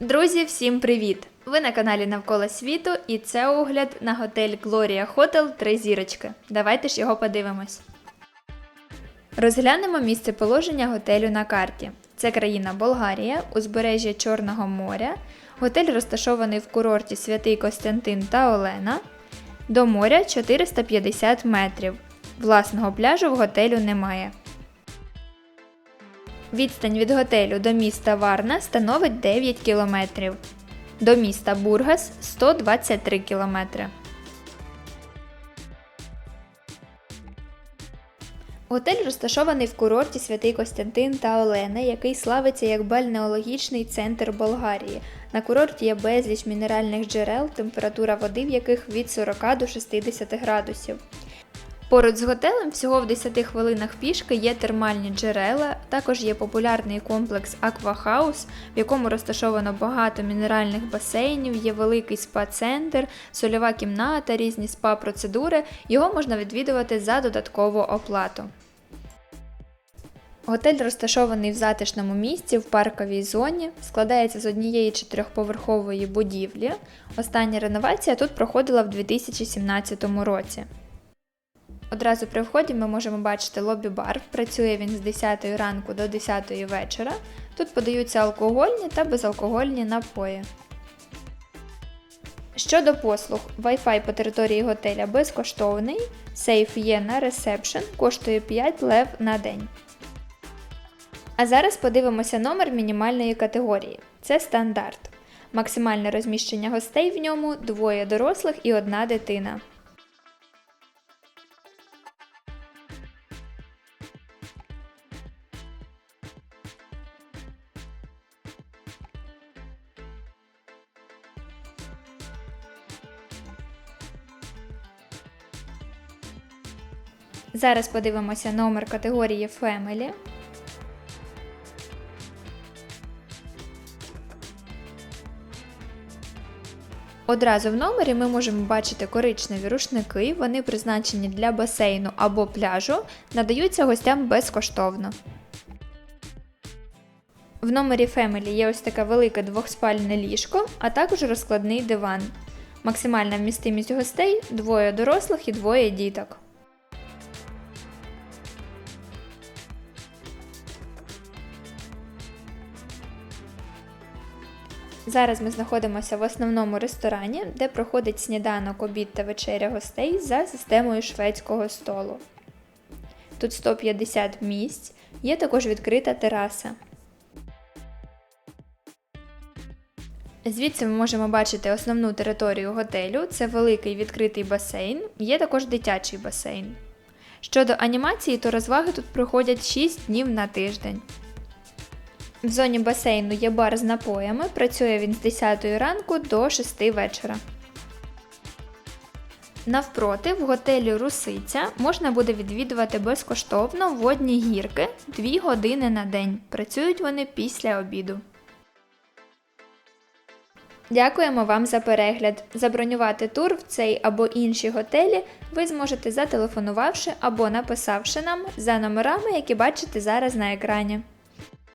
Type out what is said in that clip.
Друзі, всім привіт! Ви на каналі Навколо світу і це огляд на готель Gloria Hotel 3 зірочки. Давайте ж його подивимось. Розглянемо місце положення готелю на карті. Це країна Болгарія, узбережжя Чорного моря. Готель розташований в курорті Святий Костянтин та Олена. До моря 450 метрів. Власного пляжу в готелю немає. Відстань від готелю до міста Варна становить 9 кілометрів. До міста Бургас 123 кілометри. Готель розташований в курорті Святий Костянтин та Олена, який славиться як бальнеологічний центр Болгарії. На курорті є безліч мінеральних джерел, температура води в яких від 40 до 60 градусів. Поруч з готелем всього в 10 хвилинах пішки є термальні джерела, також є популярний комплекс Аквахаус, в якому розташовано багато мінеральних басейнів, є великий спа-центр, сольова кімната, різні спа-процедури. Його можна відвідувати за додаткову оплату. Готель розташований в затишному місці в парковій зоні, складається з однієї чотирьохповерхової будівлі. Остання реновація тут проходила в 2017 році. Одразу при вході ми можемо бачити лобі-бар. Працює він з 10 ранку до 10 вечора. Тут подаються алкогольні та безалкогольні напої. Щодо послуг, Wi-Fi по території готеля безкоштовний, сейф є на ресепшн, коштує 5 лев на день. А зараз подивимося номер мінімальної категорії. Це стандарт. Максимальне розміщення гостей в ньому двоє дорослих і одна дитина. Зараз подивимося номер категорії Family. Одразу в номері ми можемо бачити коричневі рушники, вони призначені для басейну або пляжу, надаються гостям безкоштовно. В номері Family є ось таке велике двохспальне ліжко, а також розкладний диван. Максимальна вмістимість гостей двоє дорослих і двоє діток. Зараз ми знаходимося в основному ресторані, де проходить сніданок, обід та вечеря гостей за системою шведського столу. Тут 150 місць, є також відкрита тераса. Звідси ми можемо бачити основну територію готелю це великий відкритий басейн, є також дитячий басейн. Щодо анімації, то розваги тут проходять 6 днів на тиждень. В зоні басейну є бар з напоями, працює він з 10 ранку до 6 вечора. Навпроти, в готелі Русиця можна буде відвідувати безкоштовно водні гірки 2 години на день. Працюють вони після обіду. Дякуємо вам за перегляд. Забронювати тур в цей або інші готелі ви зможете зателефонувавши або написавши нам за номерами, які бачите зараз на екрані.